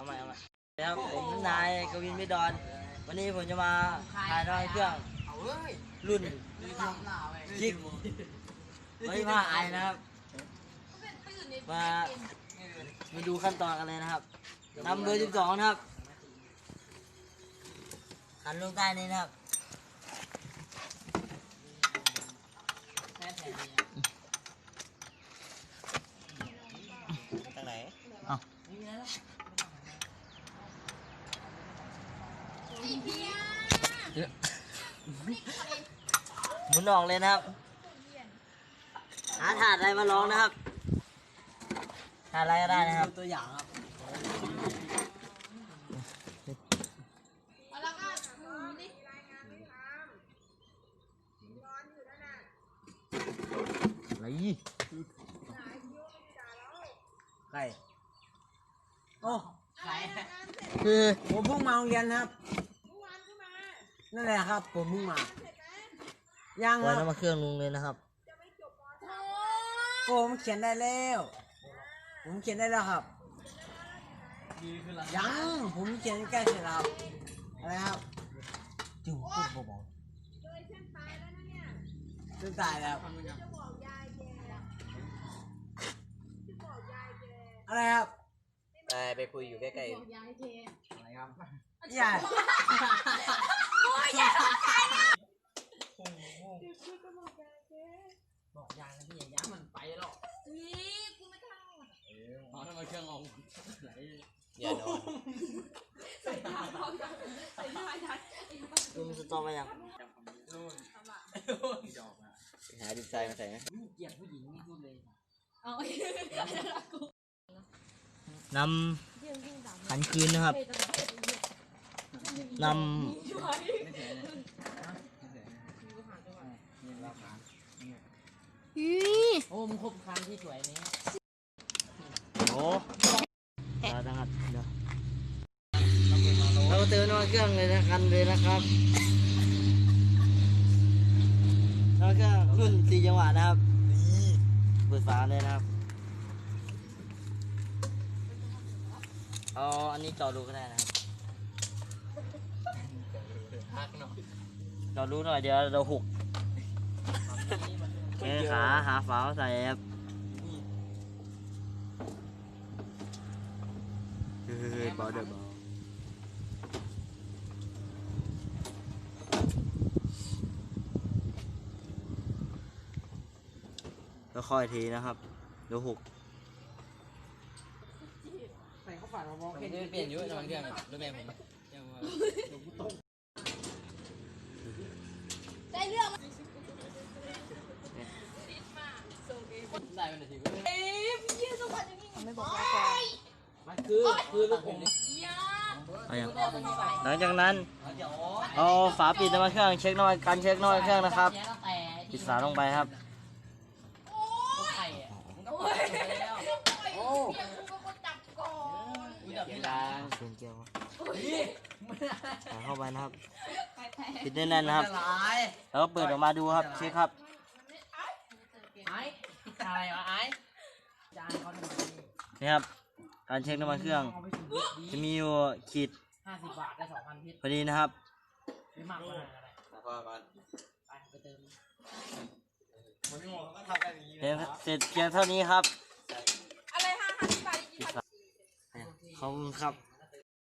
ครับผมนายกวินมิดอน วันนี้ผมจะมาถ่ายน้ำมันเครื่องรุ่นจิกไม่ผ้าไอนะครับ มามาดูขั้นตอนกันเลยนะครับนำเบอร์12นะครับหันลงใต้นี้นะครับ ทางไหน หมุนออกเลยนะครับหาถาดอะไรมาลองนะครับถาดอะไรก็ได้นะครับตัวอย่างครับแล้วก็หมุนดิอะไรใครโอ้ใครคือผมเพิ่งมาโรงเรียนครับ นั่นแหละครับ ผมเพิ่งมายังปล่คอยรับน้ำมันเครื่องลงเลยนะครับ ผมเขียนได้แล้ว ผมเขียนได้แล้วครับยังผมเขียนใกล้เสร็จแล้วครับอะไรครับจู่พูดเบาจะตายแล้วอะไรครับ ไปไปคุยอยู่ใกล้บอกยายเทอย่าบอกยางนะพี่ยางมันไปหรอกนี่กูไม่ทำอ๋อทำไมเครื่องออกไหลอย่าโดนใส่ท่าพร้อมกันใส่ท่ายัดๆดูมันสตอมาอย่างหาดินใจมาใส่ไหมเกลียดผู้หญิงนี่พูดเลยเอา นำขันคืนนะครับนโอ้มึงครบคันที่สวยนี้ำโอ้เราต้องหัดเดี๋ยวเราเติมน้ำมันเครื่องเลยนะกันเลยนะครับน้ำมันเครื่องรุ่นสี่จังหวะนะครับเปิดฝาเลยนะครับ เอาอันนี้จอดูก็ได้นะครับพักหน่อยจอดูหน่อยเดี๋ยวเราหุกเอ้ขาหาฝามาใส่ครับเฮ้ยเบาเดี๋ยวเบาแล้วค่อยทีนะครับเดี๋ยวหุก ข้าฝันมามองเห็นเปลี่ยนยุ้ยน้ำมันเรื่องรถแม่ผมยังมาได้เรื่องได้เป็นนาทีเอ๊ะพี่ยี่ยสวัสดีนี่ไม่บอกว่ามันคือคือลูกผมอาอย่างหลังจากนั้นเอาฝาปิดน้ำมันเครื่องเช็คน้ำมันการเช็คน้ำมันเครื่องนะครับปิดฝาลงไปครับโอ้ย กูจับเวลาเสียงเกียวใส่เข้าไปนะครับปิดแน่นๆนะครับหลายแล้วก็เปิดออกมาดูครับเช็คครับไอ้อะไรวะไอ้จานเขาทำไมนี่ครับการเช็คน้ำมันเครื่องเอาไปถึงดีจะมีอยู่ขีดห้าสิบบาทได้สองพันพิษพอดีนะครับไม่มากกว่านั้นอะไรพอก่อนไปไปเติมผมงงเขาทำกันอย่างนี้เพียงเสร็จเพียงเท่านี้ครับ อะไรห้าห้าสิบบาท ปิดฝา ขอบคุณครับ